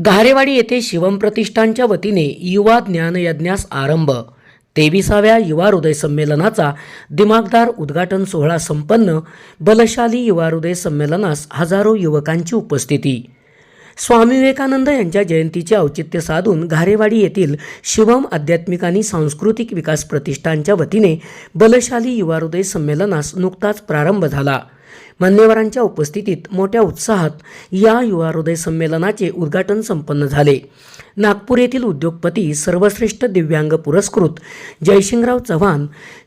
घारेवाडी येथे शिवम प्रतिष्ठानच्या वतीने युवा ज्ञानयज्ञास आरंभ. तेविसाव्या युवा हृदय संमेलनाचा दिमागदार उद्घाटन सोहळा संपन्न. बलशाली युवा हृदय संमेलनास हजारो युवकांची उपस्थिती. स्वामी विवेकानंद यांच्या जयंतीचे औचित्य साधून घारेवाडी येथील शिवम आध्यात्मिक आणि सांस्कृतिक विकास प्रतिष्ठानच्या वतीने बलशाली युवा हृदय संमेलनास नुकताच प्रारंभ झाला. मान्यवरांच्या उपस्थितीत मोठ्या उत्साहात या युवा हृदय संमेलनाचे उद्घाटन संपन्न झाले. नागपूर येथील उद्योगपती सर्वश्रेष्ठ दिव्यांग पुरस्कृत जयशिंगराव चव्हाण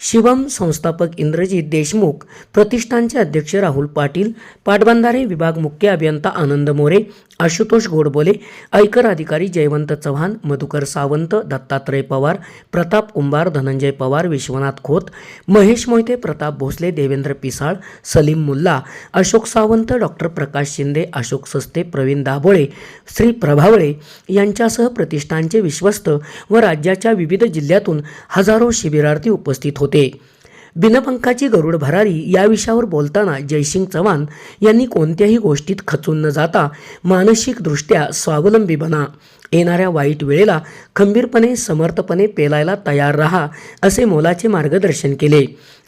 शिवम संस्थापक इंद्रजित देशमुख प्रतिष्ठानचे अध्यक्ष राहुल पाटील पाटबंधारे विभाग मुख्य अभियंता आनंद मोरे आशुतोष गोडबोले आयकर अधिकारी जयवंत चव्हाण मधुकर सावंत दत्तात्रय पवार प्रताप कुंभार धनंजय पवार विश्वनाथ खोत महेश मोहिते प्रताप भोसले देवेंद्र पिसाळ सलीम मुल्ला अशोक सावंत डॉक्टर प्रकाश शिंदे अशोक सस्ते प्रवीण दाभोळे श्री प्रभावळे यांच्यासह प्रतिष्ठानचे विश्वस्त व राज्याच्या विविध जिल्ह्यातून हजारो शिबिरार्थी उपस्थित होते. बिनपंखाची गरुड भरारी या विषयावर बोलताना जयसिंग चव्हाण यांनी कोणत्याही गोष्टीत खचून न जाता मानसिकदृष्ट्या स्वावलंबी बना. येणाऱ्या वाईट वेळेला खंबीरपणे समर्थपणे पेलायला तयार रहा असे मोलाचे मार्गदर्शन केले.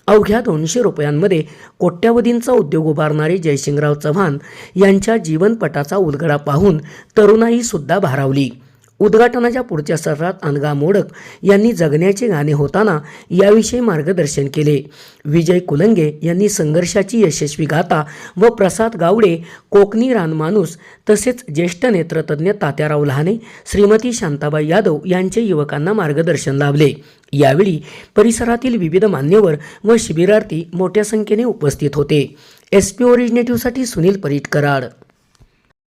अवघ्या दोनशे रुपयांमध्ये कोट्यावधींचा उद्योग उभारणारे जयसिंगराव चव्हाण यांच्या जीवनपटाचा उलगडा पाहून तरुणाईसुद्धा भारावली. उद्घाटनाच्या पुढच्या सत्रात अनगा मोडक यांनी जगण्याचे गाणे होताना याविषयी मार्गदर्शन केले. विजय कुलंगे यांनी संघर्षाची यशस्वी गाथा व प्रसाद गावडे कोकणी रानमाणूस तसेच ज्येष्ठ नेत्रतज्ञ तात्याराव लहाने श्रीमती शांताबाई यादव यांचे युवकांना मार्गदर्शन लाभले. यावेळी परिसरातील विविध मान्यवर व शिबिरार्थी मोठ्या संख्येने उपस्थित होते. एस पी ओरिजिनेटिव्हसाठी सुनील परीट कराड.